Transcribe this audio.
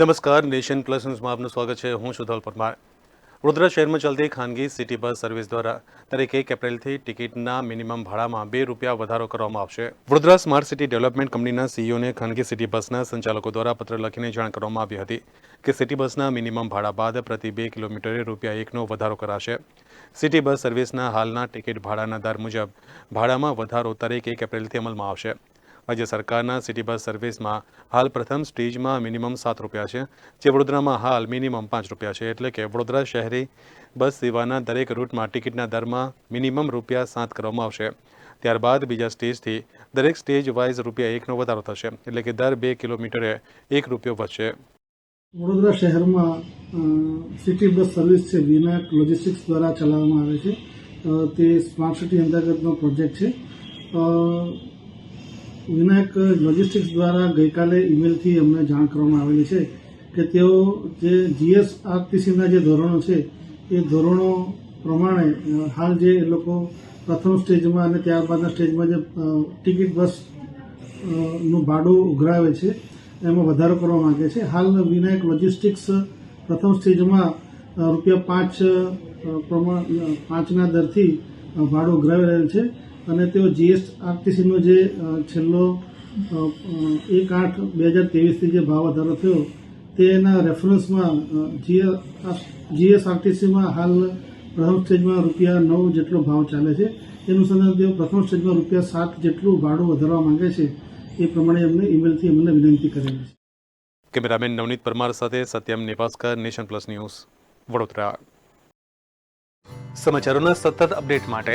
નમસ્કાર, nation plus ન્યૂઝમાં આપનું સ્વાગત છે. હું સુધોલ પરમાર. વડોદરા શહેરમાં ચાલતી ખાનગી સિટી બસ સર્વિસ દ્વારા તારીખ એક એપ્રિલથી ટિકિટના મિનિમમ ભાડામાં બે રૂપિયા વધારો કરવામાં આવશે. વડોદરા સ્માર્ટ સિટી ડેવલપમેન્ટ કંપનીના સીઈઓને ખાનગી સિટી બસના સંચાલકો દ્વારા પત્ર લખીને જાણ કરવામાં આવી હતી કે સિટી બસના મિનિમમ ભાડા બાદ પ્રતિ બે કિલોમીટરે રૂપિયા એકનો વધારો કરાશે. સિટી બસ સર્વિસના હાલના ટિકિટ ભાડાના દર મુજબ ભાડામાં વધારો તારીખ એક એપ્રિલથી અમલમાં આવશે. રાજ્ય સરકારના સિટી બસ સર્વિસમાં હાલ પ્રથમ સ્ટેજમાં મિનિમમ સાત રૂપિયા છે, જે વડોદરામાં હાલ મિનિમમ પાંચ રૂપિયા છે. એટલે કે વડોદરા શહેરી બસ સેવાના દરેક રૂટમાં ટિકિટના દરમાં મિનિમમ રૂપિયા સાત કરવામાં આવશે. ત્યારબાદ બીજા સ્ટેજથી દરેક સ્ટેજ વાઇઝ રૂપિયા એકનો વધારો થશે, એટલે કે દર બે કિલોમીટરે એક રૂપિયો વધશે. વડોદરા શહેરમાં સિટી બસ સર્વિસ છે વિનાયક લોજિસ્ટિક્સ દ્વારા ચલાવવામાં આવે છે. તે સ્માર્ટ સિટી અંતર્ગતનો પ્રોજેક્ટ છે. વિનાયક લોજિસ્ટિક્સ દ્વારા ગઈકાલે ઈમેલથી અમને જાણ કરવામાં આવેલી છે કે તેઓ જે જીએસઆરટીસીના જે ધોરણો છે, એ ધોરણો પ્રમાણે હાલ જે એ લોકો પ્રથમ સ્ટેજમાં અને ત્યારબાદના સ્ટેજમાં જે ટિકિટ બસનું ભાડું ઉઘરાવે છે, એમાં વધારો કરવા માંગે છે. હાલ વિનાયક લોજિસ્ટિક્સ પ્રથમ સ્ટેજમાં રૂપિયા પાંચ પ્રમાણ પાંચના દરથી ભાડું ઉઘરાવી રહેલ છે. અને તેઓ જીએસઆરટીસીનો જે છેલ્લો એક આઠ બે હજાર તેવીસથી જે ભાવ વધારો થયો તેના રેફરન્સમાં જીએસઆરટીસીમાં હાલ પ્રથમ સ્ટેજમાં રૂપિયા નવ જેટલો ભાવ ચાલે છે. એ અનુસંધાને તેઓ પ્રથમ સ્ટેજમાં રૂપિયા સાત જેટલું ભાડું વધારવા માંગે છે. એ પ્રમાણે એમને ઈમેલથી અમને વિનંતી કરેલી છે. કેમેરામેન નવનીત પરમાર સાથે Satyam Nepaskar Nation Plus news, Vadodara. સમાચારોના સતત અપડેટ માટે